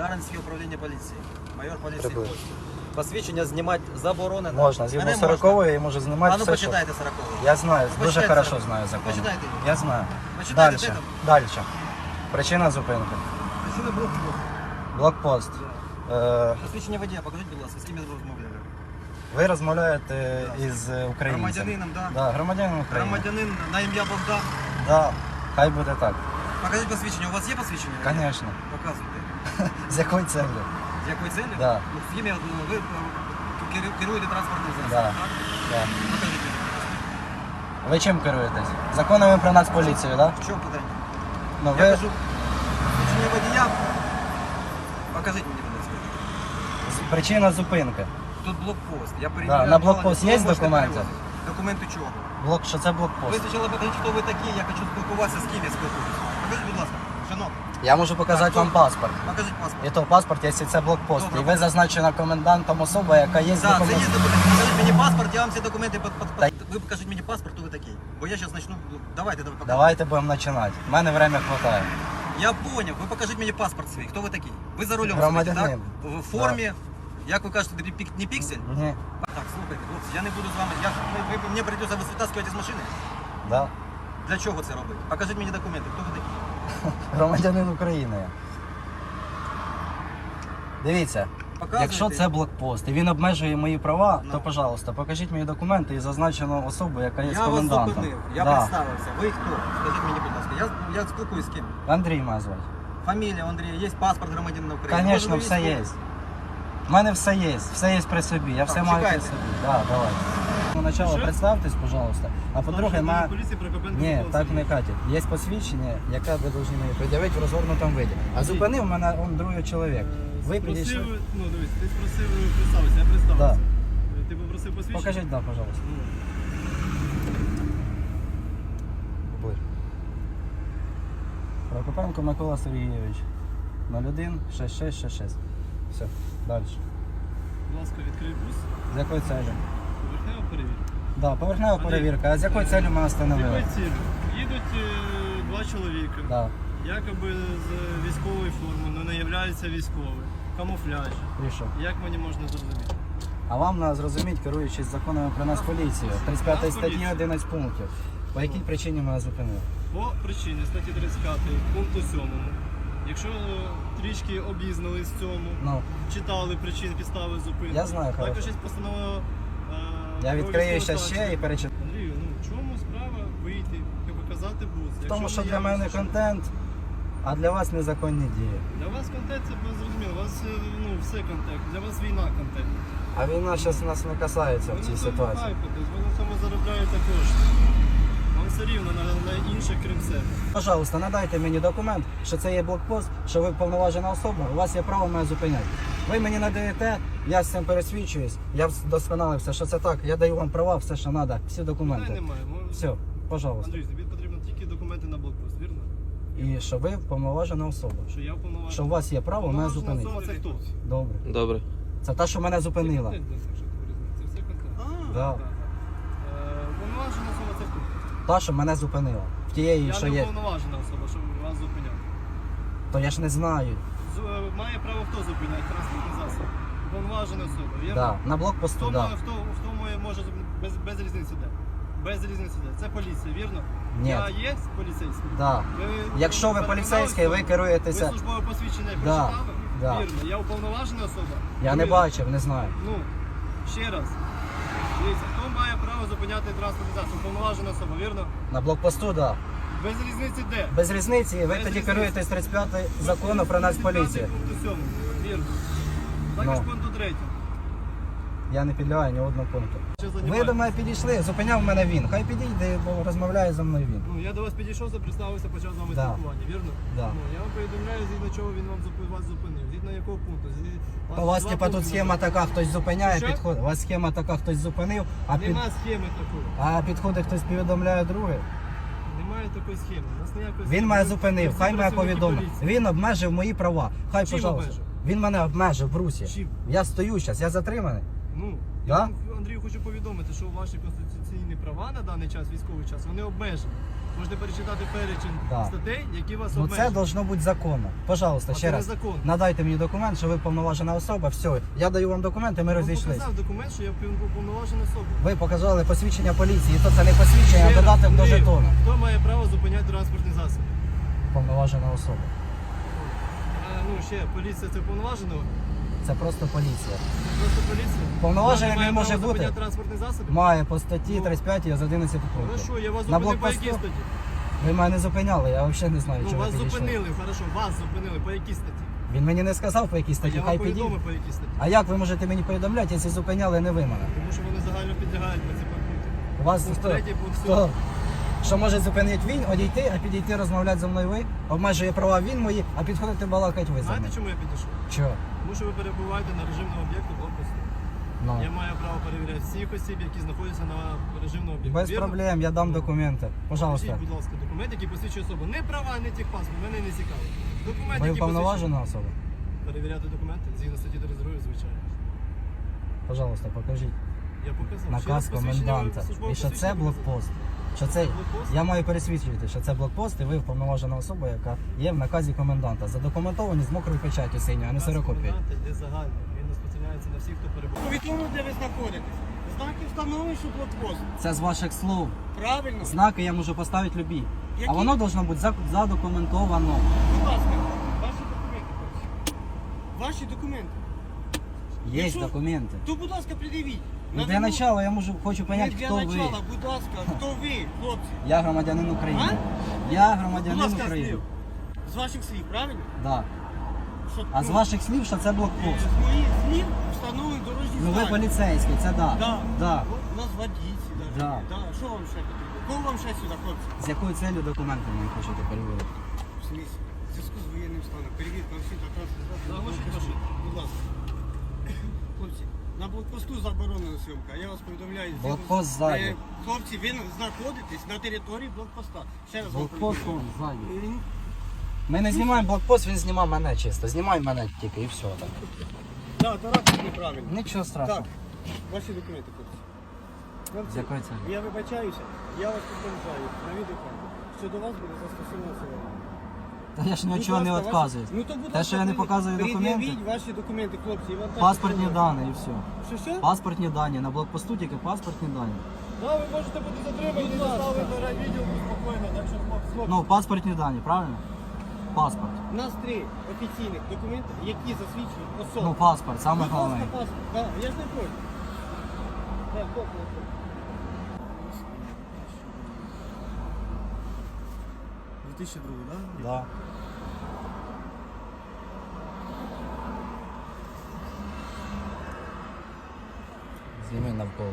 Дарницьке управління поліції. Майор поліції Приблизно. Костя. Посвідчення знімати заборонено. Можна, згідно Мене 40 можна. я можу знімати А ну все, що... почитайте 40 Я знаю, дуже Почитайте хорошо закон. знаю закон. Почитайте. Я знаю. Почитайте, Дальше. там? Дальше. Причина зупинки. Причина блокпост. Блокпост. Е, Посвідчення водія, покажіть, будь ласка, з ким я розмовляю. ви розмовляєте із українцем. Громадянином, да? Да, громадянин України. Громадянин на ім'я Богдан. Да, хай буде так. Покажіть посвідчення. У вас є посвідчення? Звісно. Показуйте. З якою целью? З якої цілі? Да. Ну, з ім'я, ну, ви е, керу- керуєте транспортним засобом, Да. так? Да. Покажіть. Ви чим керуєтесь? Законами про нацполіцію, так? В чому питання? Ну, Я ви кажу, посвідчення водія. Покажіть мені, будь ласка. з- причина зупинки. Тут блокпост. Я Да, перевіряю. на блокпост є документи? Документи чого? Блок, що це Ви блокпост? спочатку покажіть, хто ви такі, я хочу спілкуватися, з ким я спілкуюся. Покажіть, будь ласка, Я можу показати вам паспорт. покажіть паспорт. І то паспорт, якщо це блокпост. Добре. І ви зазначена комендантом особа, яка є з Так, це є документи. Покажіть мені паспорт, я вам ці документи под, под, Та- Ви покажіть мені паспорт, хто ви такий. Бо я зараз почну. Давайте, давай, покажіть. Давайте будемо починати. У мене время хватає. Я поняв, ви покажіть мені паспорт свій. Хто ви такий? Ви за рулем сидите, так? В формі. Як ви кажете, не пік- не піксель? Ні. Так, слухайте, хлопці, я не буду з вами. Я, ви, ви, мені прийдеться вас витаскувати з машини. Да. Для чого це робити? Покажіть мені документи, хто ви такі? Громадянин України. Дивіться, Показуєте? якщо це блокпост і він обмежує мої права, Ну. то, пожалуйста, покажіть мені документи і зазначену особу, яка є Я вас комендантом. зупинив, я Да. представився. Ви хто? Скажіть мені, будь ласка. Я, я спілкуюсь з ким? Андрій мене звати. Фамілія Андрія, є паспорт громадянина України. Звісно, Може, ви все є. військовий? У мене все є, все є при собі, я все Так, маю при чекайте. собі. Да, давай. Ну, начало, Що? представтесь, пожалуйста. А по-друге, на... поліції Прокопенко Ні, Микола так не Сергійович. катить. Є посвідчення, яке ви повинні мені пред'явити в розгорнутому виді. А зупинив мене он другий чоловік. Ви підійшли. Ну, дивись, ти спросив представитися, я представився. Да. Ти попросив посвідчення? Покажіть, да, пожалуйста. Ну. Прокопенко Микола Сергійович. 01 6666. Все, далі. будь ласка, відкрий бус. З якою целью? Поверхнево перевір. Да, поверхнева перевірка. А з якою целью мене З якою встановили? цілею? Їдуть е, два чоловіка, Да. якоби з військової форми, але не являються військовими. Камуфляж. І що? Як мені можна зрозуміти? А вам треба зрозуміти, керуючись законами про нас поліцію. 35 статті Поліція. 11 пунктів. По якій причині мене зупинили? По причині статті 35 пункту 7. Якщо е, трішки обізналися в цьому, Ну, читали причини підстави зупинки. Я знаю, хорошо. Також є постанова. Я відкрию ще ще і перечитаю. Андрію, ну в чому справа вийти і показати бус? В тому, що для мене контент, а для вас незаконні дії. Для вас контент це зрозуміло, у вас е, ну, все контент, для вас війна контент. А війна зараз нас не касається в цій ситуації. ви на цьому заробляєте кошти. Вам все рівно на, на інше, крім себе. Пожалуйста, надайте мені документ, що це є блокпост, що ви повноважена особа, у вас є право мене зупиняти. Ви мені надаєте, я з цим пересвідчуюсь, я вдосконалився, що це так, я даю вам права, все, що треба, всі документи. немає. Ми- Все, пожалуйста. Андрій, тобі потрібно тільки документи на блокпост, вірно? І що ви повноважена особа. Що я уповноважений. Що у вас є право мене зупинити. особа це хто? Добре. Добре. Це та, що мене зупинила. Це контент, якщо ти розумієш, Це все контент. Да. Так, так. Е, Уповноважена особа це хто? Та, що мене зупинила. В тієї, Я що не є. уповноважена особа, щоб вас зупиняти. То я ж не знаю. Е, Має право хто зупиняти транспортний засіб? Уповноважена особа, вірно? Да. На В блокпосту, тому, да. в тому, в тому може без, без різниці де. Без різниці де. Це поліція, вірно? Ні. Я є поліцейський? Да. Ви, Якщо ви переконали поліцейський, ви керуєтеся. Ви службове посвідчення Да, прочитали? да. Вірно. Я уповноважена особа? Я не Вірно. бачив, не знаю. Ну, ще раз. Дивіться, хто має право зупиняти транспортний засіб? Уповноважена особа, вірно? На блокпосту, да. Без різниці де? Без різниці, ви Без тоді різниці. керуєтесь 35 закону про нацполіцію. Пункту 7, вірно. Також Ну. пункту 3. Я не підлягаю ні одного пункту. Що Ви займаєтесь? до мене підійшли, зупиняв мене він. Хай підійде, бо розмовляє зі мною він. Ну, я до вас підійшов, представився, почав з вами Да. спілкування, вірно? Да. Ну, я вам повідомляю, згідно чого він вам зупи- вас зупинив. Згідно якого пункту? Згі- У вас два типа тут пункти схема назвали. така, хтось зупиняє, Що? підходить. У вас схема така, хтось зупинив, а під Нема схеми такої. а підходить хтось повідомляє другий. Такої схеми. У нас ніякої Він мене зупинив, хай мене працівники повідомив. поліції. Він обмежив мої права. Хай, Чим пожалуйста. обмежив? Він мене обмежив в брусі. Чим? Я стою зараз, я затриманий. Ну, Да? я вам, Андрію хочу повідомити, що ваші конституційні права на даний час, військовий час, вони обмежені. Можете перечитати перечень Да. статей, які вас Ну обмежують. це должно бути законно. Пожалуйста, А ще це раз. незаконно. Надайте мені документ, що ви повноважена особа. Все, я даю вам документи, ми Я вам показав документ, що я уповноважена особа. Ви показали посвідчення поліції, то це не посвідчення, а Ще раз додаток до жетона. Хто має право зупиняти транспортний засіб? Повноважена особа. А, ну ще поліція це повноважено? Це просто поліція. Просто поліція. Повноваження не може бути. транспортний засіб? Має по статті Ну. 35 з 11 пунктів. Хорошо, я вас На зупинив по якій статті? Ви мене зупиняли, я взагалі не знаю, Ну, чого ви вас підійшли. зупинили, хорошо, вас зупинили, по якій статті? Він мені не сказав, по якій статті, я вам хай підійде. повідомив, по якій статті. А як ви можете мені повідомляти, якщо зупиняли не ви мене? Тому що вони загально підлягають на ці пункти. У вас Пункт хто? третій, пункт Хто? Що може зупинити він, одійти, а підійти розмовляти зі мною ви? Обмежує права він мої, а підходити балакать ви за Знаєте, мною. чому я підійшов? Чого? Тому що ви перебуваєте на режимному об'єкту блокпосту. Ну. Я маю право перевіряти всіх осіб, які знаходяться на режимному об'єкті. Без Вірно? проблем, я дам документи. Пожалуйста. Покажіть, будь ласка, документ, який посвідчує особу. Не права, не техпаспорт, мене не цікаво. Документ, Ви який уповноважена особа? Перевіряти документи згідно статті 32, звичайно. Пожалуйста, покажіть. Я показав. Ще Наказ посвідчення коменданта. І що це посвідчення блокпост. Що це я маю пересвідчити, що це блокпост, і ви вповноважена особа, яка є в наказі коменданта. Задокументовані з мокрою печаттю синьою, а не Наказ сирокопією. коменданта загально. Він розпространяється на всіх, хто перебуває. Повідомо, де ви знаходитесь. Знаки встановлені, що блокпост. Це з ваших слов. Правильно. Знаки я можу поставити любі. А воно должно бути задокументовано. Будь ласка, ваші документи. Ваші документи. Є Якщо- документи. То, будь ласка, придивіть. Ну, для вимогу- начала я можу хочу понять, для хто ви. начала, будь ласка, хто ви, хлопці? Я громадянин України. Я Будь громадянин ласка, України. слів. З ваших слів, правильно? Да. Що, А з ну, ваших слів, що це е, блокпост. З моїх слів встановлені дорожні Ну ви знаки. поліцейський, це да. Да. Да. У нас водійці навіть. Да. Да. Що вам ще потрібно? Кого вам ще сюди, хлопці? З якою целью документи мені хочете перевірити? В смысле? В зв'язку з воєнним станом. Перевірка всіх транспортних засобів. Заглушіть Блокпосту. машину. Будь ласка. Хлопці, на блокпосту заборонена зйомка. Я вас повідомляю. Блокпост ззаді. Е, Хлопці, ви знаходитесь на території блокпоста. Ще раз вам Блокпост повідомляю. он ззаді. М, Ми не знімаємо блокпост, він знімав мене чисто. Знімай мене тільки і все. Так. Да, рапорт неправильно. Нічого страшного. Так, ваші документи, хлопці. Целью? Я вибачаюся, я вас попереджаю на відеокамеру, що до вас буде застосовано сила. Та я ж нічого не відказую. ваші- Ну, то, будь Те, що я не показую документи, пред'явіть ваші документи, хлопці. і вам так паспортні дані і все. Що що? Паспортні дані. На блокпосту тільки паспортні дані. Да, ви можете бути затримані, ласка. доставити на відділ спокійно, так що хлопці. Ну, паспортні дані, правильно? Паспорт. У нас три офіційних документи, які засвідчують особу. Ну, паспорт, саме Будь ласка, головне. паспорт. Да, я ж не проти. Так, хлопці, хлопці. 2002, да? Да. Зніми навколо.